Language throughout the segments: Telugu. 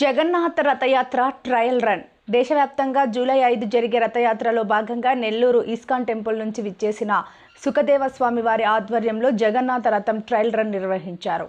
Jagannath Rath Yatra trial run. దేశవ్యాప్తంగా జూలై ఐదు జరిగే రథయాత్రలో భాగంగా నెల్లూరు ఇస్కాన్ టెంపుల్ నుంచి విచ్చేసిన సుఖదేవ స్వామి వారి ఆధ్వర్యంలో జగన్నాథ రథం ట్రయల్ రన్ నిర్వహించారు.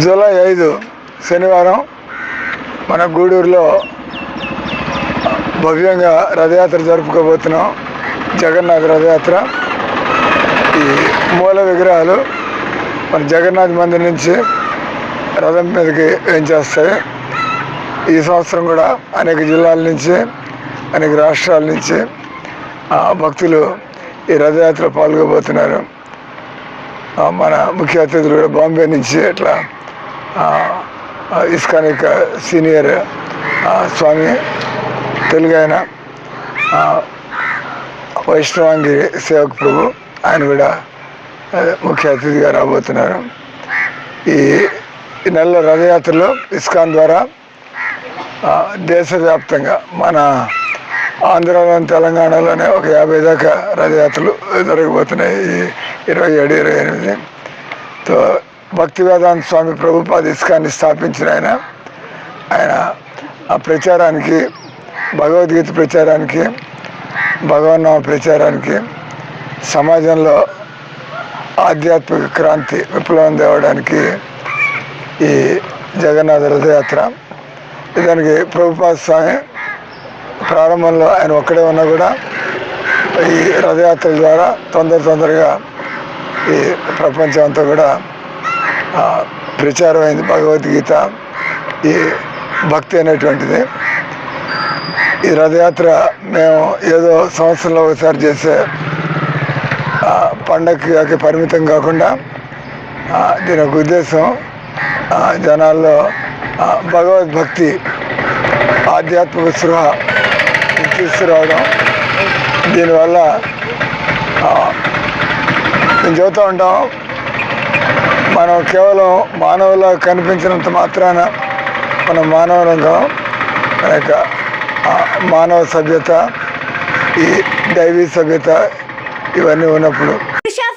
July ఐదు శనివారం మన గూడూరులో భవ్యంగా రథయాత్ర జరుపుకోబోతున్నాం. జగన్నాథ్ రథయాత్ర. ఈ మూల విగ్రహాలు మన జగన్నాథ్ మందిర్ నుంచి రథం మీదకి ఏం చేస్తాయి? ఈ సంవత్సరం కూడా అనేక జిల్లాల నుంచి అనేక రాష్ట్రాల నుంచి భక్తులు ఈ రథయాత్ర పాల్గొబోతున్నారు. మన ముఖ్య అతిథులు కూడా బాంబే నుంచి ఇట్లా ఇస్కాన్ యొక్క సీనియర్ స్వామి తెలుగు ఆయన వైష్ణవాంగి సేవక్ ప్రభు ఆయన కూడా ముఖ్య అతిథిగా రాబోతున్నారు. ఈ ఈ నెల రథయాత్రలో ఇస్కాన్ ద్వారా దేశవ్యాప్తంగా మన ఆంధ్రాలోని తెలంగాణలోనే ఒక యాభై దాకా రథయాత్రలు జరగబోతున్నాయి ఈ ఇరవై ఏడు ఇరవై ఎనిమిది. తో భక్తి వేదాంత స్వామి ప్రభుపాద ఇస్కాన్ని స్థాపించిన ఆయన. ఆయన ఆ ప్రచారానికి భగవద్గీత ప్రచారానికి భగవన్నామ ప్రచారానికి సమాజంలో ఆధ్యాత్మిక క్రాంతి విప్లవం తేవడానికి ఈ జగన్నాథ రథయాత్ర. దానికి ప్రభుపాద స్వామి ప్రారంభంలో ఆయన ఒక్కడే ఉన్నా కూడా ఈ రథయాత్ర ద్వారా తొందర తొందరగా ఈ ప్రపంచం అంతా కూడా ప్రచారం అయింది భగవద్గీత. ఈ భక్తి అనేటువంటిది. ఈ రథయాత్ర మేము ఏదో సంవత్సరంలో ఒకసారి చేసే పండగకి పరిమితం కాకుండా దీని ఒక ఉద్దేశం జనాల్లో భగవద్భక్తి ఆధ్యాత్మిక స్పృహ తీసుకురావడం. దీనివల్ల మేము చెబుతూ ఉంటాం మనం కేవలం మానవులా కనిపించినంత మాత్రాన మనం మానవులంగా మన యొక్క మానవ సభ్యత ఈ దైవీ సభ్యత ఇవన్నీ ఉన్నప్పుడు